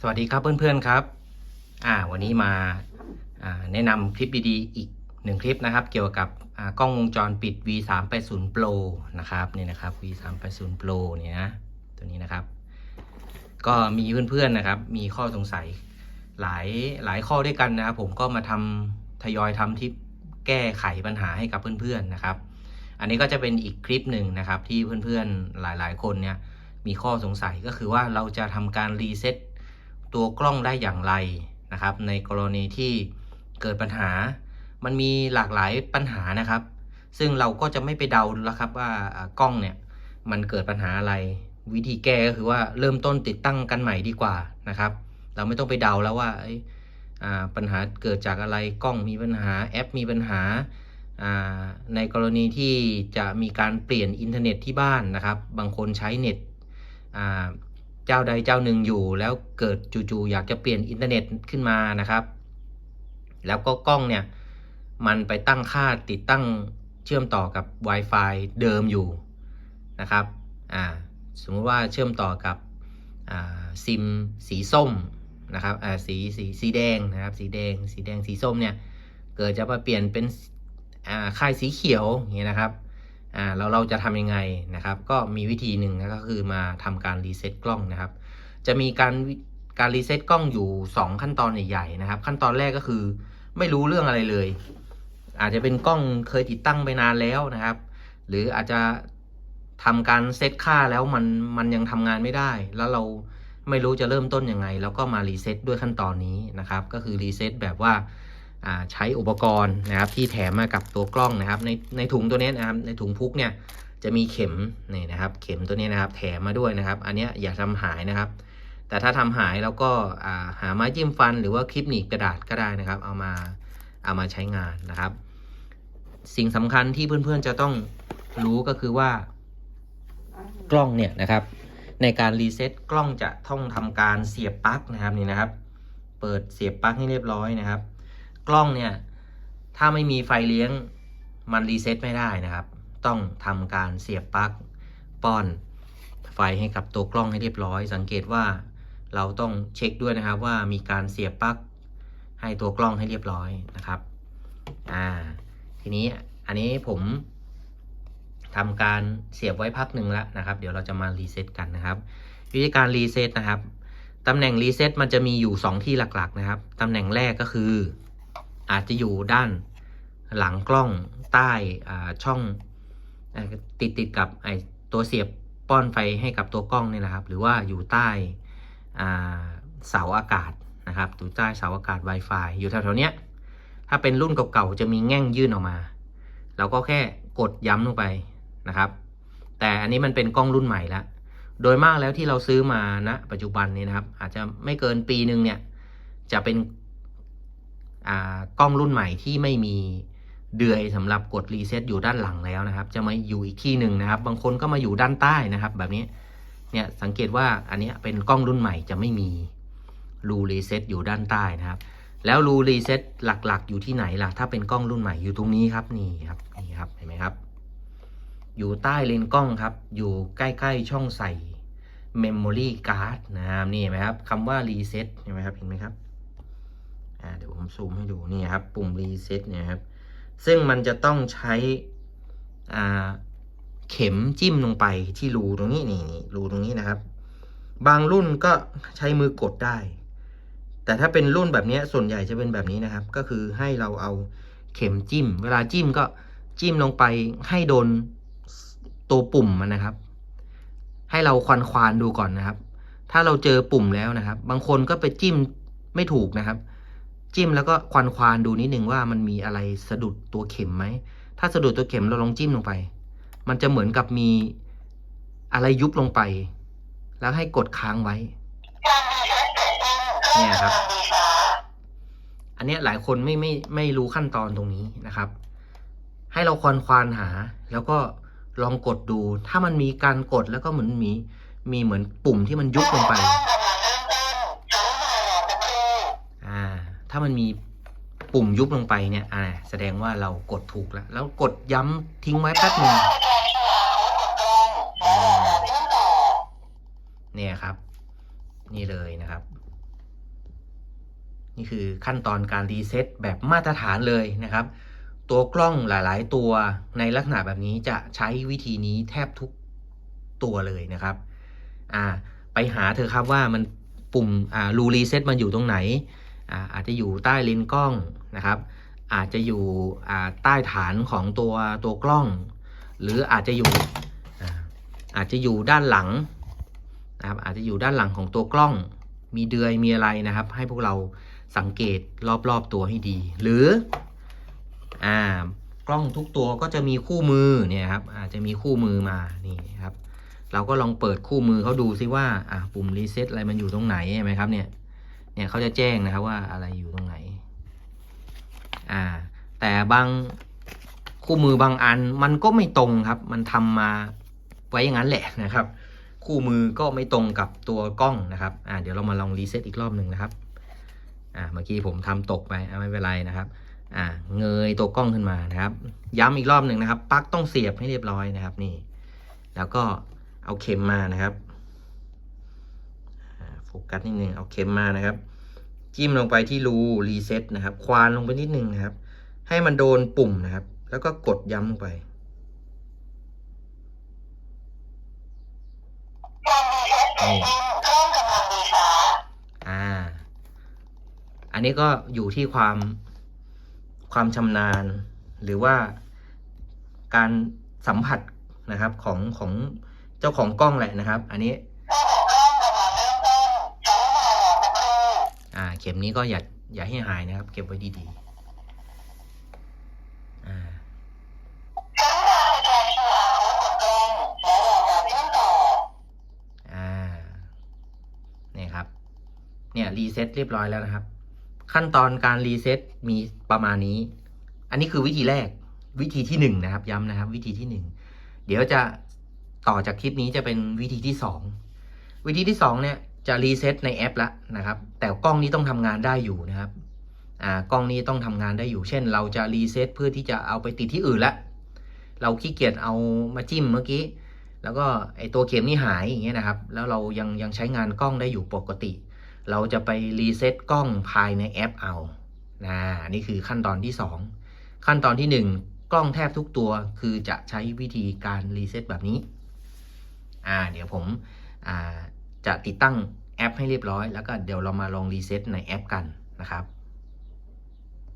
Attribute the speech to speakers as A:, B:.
A: สวัสดีครับเพื่อนๆครับ อ่า วันนี้มาแนะนำคลิปดีๆ อีกหนึ่งคลิปนะครับ เกี่ยวกับกล้องวงจรปิด V380 Pro นะครับนี่นะครับ V380 Pro เนี่ยนะตัวนี้นะครับ ก็มีเพื่อนๆนะครับ มีข้อสงสัยหลายหลายข้อด้วยกันนะครับผมก็มาทำทยอยทำที่แก้ไขปัญหาให้กับเพื่อนๆนะครับ อันนี้ก็จะเป็นอีกคลิปหนึ่งนะครับ ที่เพื่อนๆหลายๆ คนเนี่ยมีข้อสงสัยก็คือว่าเราจะทำการรีเซ็ต ตัวกล้องได้อย่างไรนะครับ ในกรณีที่เกิดปัญหา มันมีหลากหลายปัญหานะครับ ซึ่งเราก็จะไม่ไปเดาแล้วครับว่ากล้องเนี่ยมันเกิดปัญหาอะไร วิธีแก้ก็คือว่าเริ่มต้นติดตั้งกันใหม่ดีกว่านะครับ เราไม่ต้องไปเดาแล้วว่าเอ้ปัญหาเกิดจากอะไรกล้องมีปัญหาแอปมีปัญหาในกรณีที่จะมีการเปลี่ยนอินเทอร์เน็ตที่บ้านนะครับ บางคนใช้เน็ตอ่า เจ้าใดเจ้าหนึ่งอยู่ แล้วเกิดจู่ๆอยากจะเปลี่ยนอินเทอร์เน็ตขึ้นมานะครับ แล้วก็กล้องเนี่ยมันไปตั้งค่าติดตั้งเชื่อมต่อกับ Wi-Fi เดิมอยู่นะครับอ่าสมมติว่าเชื่อมต่อกับซิมสีส้มนะครับอ่าสีสีสีแดงนะครับ สีแดง สีแดงสีส้มเนี่ยเกิดจะมาเปลี่ยนเป็นอ่าค่ายสีเขียวอย่างเงี้ยนะครับ อ่าเราเราจะทำยังไงนะครับ ก็มีวิธีหนึ่งนะก็คือมาทำการรีเซ็ตกล้องนะครับ จะมีการการรีเซ็ตกล้องอยู่ 2 ขั้นตอนใหญ่ๆนะครับ ขั้นตอนแรกก็คือไม่รู้เรื่องอะไรเลย อาจจะเป็นกล้องเคยติดตั้งไปนานแล้วนะครับ หรืออาจจะทำการเซตค่าแล้วมันมันยังทำงานไม่ได้ แล้วเราไม่รู้จะเริ่มต้นยังไง แล้วก็มารีเซ็ตด้วยขั้นตอนนี้นะครับ ก็คือรีเซ็ตแบบว่า ใช้อุปกรณ์นะครับที่แถมมากับตัวกล้องนะครับ ในในถุงตัวนี้นะครับในถุงพุกเนี่ยจะมีเข็มนี่นะครับ เข็มตัวนี้นะครับ แถมมาด้วยนะครับ อันนี้อย่าทำหายนะครับ แต่ถ้าทำหายแล้วก็หาไม้จิ้มฟัน หรือว่าคลิปหนีบกระดาษก็ได้นะครับ เอามาเอามาใช้งานนะครับ สิ่งสำคัญที่เพื่อนๆจะต้องรู้ก็คือว่ากล้องเนี่ยนะครับ ในการรีเซ็ตกล้องจะต้องทำการเสียบปลั๊กนะครับนี่นะครับ เปิดเสียบปลั๊กให้เรียบร้อยนะครับ กล้องเนี่ย ถ้าไม่มีไฟเลี้ยงมันรีเซ็ตไม่ได้นะครับ ต้องทำการเสียบปลั๊กป้อนไฟให้กับตัวกล้องให้เรียบร้อย สังเกตว่าเราต้องเช็คด้วยนะครับว่ามีการเสียบปลั๊กให้ตัวกล้องให้เรียบร้อยนะครับ อ่า ทีนี้อันนี้ผมทำการเสียบไว้พักหนึ่งแล้วนะครับ เดี๋ยวเราจะมารีเซ็ตกันนะครับ วิธีการรีเซ็ตนะครับตำแหน่งรีเซ็ตมันจะมีอยู่ 2 ที่หลักๆนะครับ ตำแหน่งแรกก็คือ อาจจะอยู่ด้านหลังกล้องใต้ช่องติดติดกับไอตัวเสียบป้อนไฟให้กับตัวกล้องนี่นะครับ หรือว่าอยู่ใต้เสาอากาศนะครับอยู่ใต้เสาอากาศ Wi-Fi อยู่แถวๆเนี้ยถ้าเป็นรุ่นเก่าๆจะมีแง่งยื่นออกมาเราก็แค่กดย้ำลงไปนะครับ แต่อันนี้มันเป็นกล้องรุ่นใหม่แล้วโดยมากแล้วที่เราซื้อมาณนะปัจจุบันนี้นะครับ อาจจะไม่เกินปีหนึ่งเนี่ยจะเป็น กล้องรุ่นใหม่ที่ไม่มีเดือยสำหรับกดรีเซ็ตอยู่ด้านหลังแล้วนะครับ จะมาอยู่อีกที่หนึ่งนะครับ บางคนก็มาอยู่ด้านใต้นะครับ แบบนี้เนี่ยสังเกตว่าอันนี้เป็นกล้องรุ่นใหม่จะไม่มีรูรีเซ็ตอยู่ด้านใต้นะครับ แล้วรูรีเซ็ตหลักๆ อยู่ที่ไหนล่ะ ถ้าเป็นกล้องรุ่นใหม่อยู่ตรงนี้ครับนี่ครับนี่ครับเห็นไหมครับ อยู่ใต้เลนกล้องครับ อยู่ใกล้ๆช่องใส่ Memory Card นะครับนี่เห็นไหมครับคำว่า Reset เห็นไหมครับเห็นไหมครับ อ่าเดี๋ยวผมซูมให้ดูนี่ครับ ปุ่ม Reset เนี่ยครับ ซึ่งมันจะต้องใช้อ่าเข็มจิ้มลงไปที่รูตรงนี้นี่นี่รูตรงนี้นะครับ บางรุ่นก็ใช้มือกดได้ แต่ถ้าเป็นรุ่นแบบนี้ส่วนใหญ่จะเป็นแบบนี้นะครับ ก็คือให้เราเอาเข็มจิ้ม เวลาจิ้มก็จิ้มลงไปให้โดนตัวปุ่มมันนะครับ ให้เราควานควานดูก่อนนะครับ ถ้าเราเจอปุ่มแล้วนะครับ บางคนก็ไปจิ้มไม่ถูกนะครับ จิ้มแล้วก็ควานควานดูนิดนึงว่ามันมีอะไรสะดุดตัวเข็มไหม ถ้าสะดุดตัวเข็มเราลองจิ้มลงไป มันจะเหมือนกับมีอะไรยุบลงไป แล้วให้กดค้างไว้เนี่ยครับ อันนี้หลายคนไม่ไม่ไม่รู้ขั้นตอนตรงนี้นะครับ ให้เราควานควานหา แล้วก็ลองกดดู ถ้ามันมีการกดแล้วก็เหมือนมีมีเหมือนปุ่มที่มันยุบลงไป อ่า ถ้ามันมีปุ่มยุบลงไปเนี่ยอ่าแสดงว่าเรากดถูกแล้ว แล้วกดย้ำทิ้งไว้แป๊บหนึ่งเนี่ยครับ นี่เลยนะครับ นี่คือขั้นตอนการรีเซ็ตแบบมาตรฐานเลยนะครับ ตัวกล้องหลาย ๆ ตัวในลักษณะแบบนี้จะใช้วิธีนี้แทบทุกตัวเลยนะครับอ่าไปหาเธอครับว่ามันปุ่มอ่ารูรีเซ็ตมันอยู่ตรงไหน อาจจะอยู่ใต้เลนส์กล้องนะครับ อาจจะอยู่ใต้ฐานของตัวตัวกล้อง หรืออาจจะอยู่อาจจะอยู่ด้านหลังนะครับอาจจะอยู่ด้านหลังของตัวกล้อง มีเดือยมีอะไรนะครับ ให้พวกเราสังเกตรอบๆตัวให้ดี หรืออ่ากล้องทุกตัวก็จะมีคู่มือเนี่ยครับอาจจะมีคู่มือมานี่ครับ เราก็ลองเปิดคู่มือเขาดูซิว่าอ่าปุ่มรีเซ็ตอะไรมันอยู่ตรงไหนใช่ไหมครับเนี่ย เนี่ยเขาจะแจ้งนะครับว่าอะไรอยู่ตรงไหน อ่า แต่บางคู่มือบางอันมันก็ไม่ตรงครับ มันทำมาไว้อย่างนั้นแหละนะครับ คู่มือก็ไม่ตรงกับตัวกล้องนะครับ อ่าเดี๋ยวเรามาลองรีเซ็ตอีกรอบหนึ่งนะครับ อ่าเมื่อกี้ผมทำตกไปไม่เป็นไรนะครับอ่าเงยตัวกล้องขึ้นมานะครับ ย้ำอีกรอบหนึ่งนะครับปลั๊กต้องเสียบให้เรียบร้อยนะครับนี่ แล้วก็เอาเข็มมานะครับ กัสนิดนึงเอาเข็มมานะครับ จิ้มลงไปที่รูรีเซ็ตนะครับ ควานลงไปนิดนึงนะครับ ให้มันโดนปุ่มนะครับ แล้วก็กดย้ำลงไป
B: การรีเซ็ตเสร็จสิ้นเครื่องกำลังดีฟ้า
A: อ่า อันนี้ก็อยู่ที่ความความชำนาญ หรือว่าการสัมผัสนะครับของของเจ้าของกล้องแหละนะครับ อันนี้
B: อ่า
A: เข็มนี้ก็อย่าอย่าให้หายนะครับ เก็บไว้ดีๆ อ่า
B: กรุณาสแกน QR code กับกล้องแล้วรอการเชื่อมต่อ
A: อ่าเนี่ยครับเนี่ยรีเซ็ตเรียบร้อยแล้วนะครับ ขั้นตอนการรีเซ็ตมีประมาณนี้ อันนี้คือวิธีแรกวิธีที่หนึ่งนะครับ ย้ำนะครับ วิธีที่หนึ่งเดี๋ยวจะต่อจากคลิปนี้จะเป็นวิธีที่สองวิธีที่สองเนี่ย จะรีเซ็ตในแอปแล้วนะครับ แต่กล้องนี้ต้องทำงานได้อยู่นะครับอ่ากล้องนี้ต้องทำงานได้อยู่ เช่น เราจะรีเซ็ตเพื่อที่จะเอาไปติดที่อื่นละเราขี้เกียจเอามาจิ้มเมื่อกี้ แล้วก็ไอตัวเข็มนี่หายอย่างเงี้ยนะครับ แล้วเรายังยังใช้งานกล้องได้อยู่ปกติ เราจะไปรีเซ็ตกล้องภายในแอปเอานะนนี่คือขั้นตอนที่ 2 ขั้นตอนที่ 1 กล้องแทบทุกตัวคือจะใช้วิธีการรีเซ็ตแบบนี้อ่าเดี๋ยวผมอ่า จะติดตั้งแอปให้เรียบร้อย แล้วก็เดี๋ยวเรามาลองรีเซ็ตในแอปกันนะครับ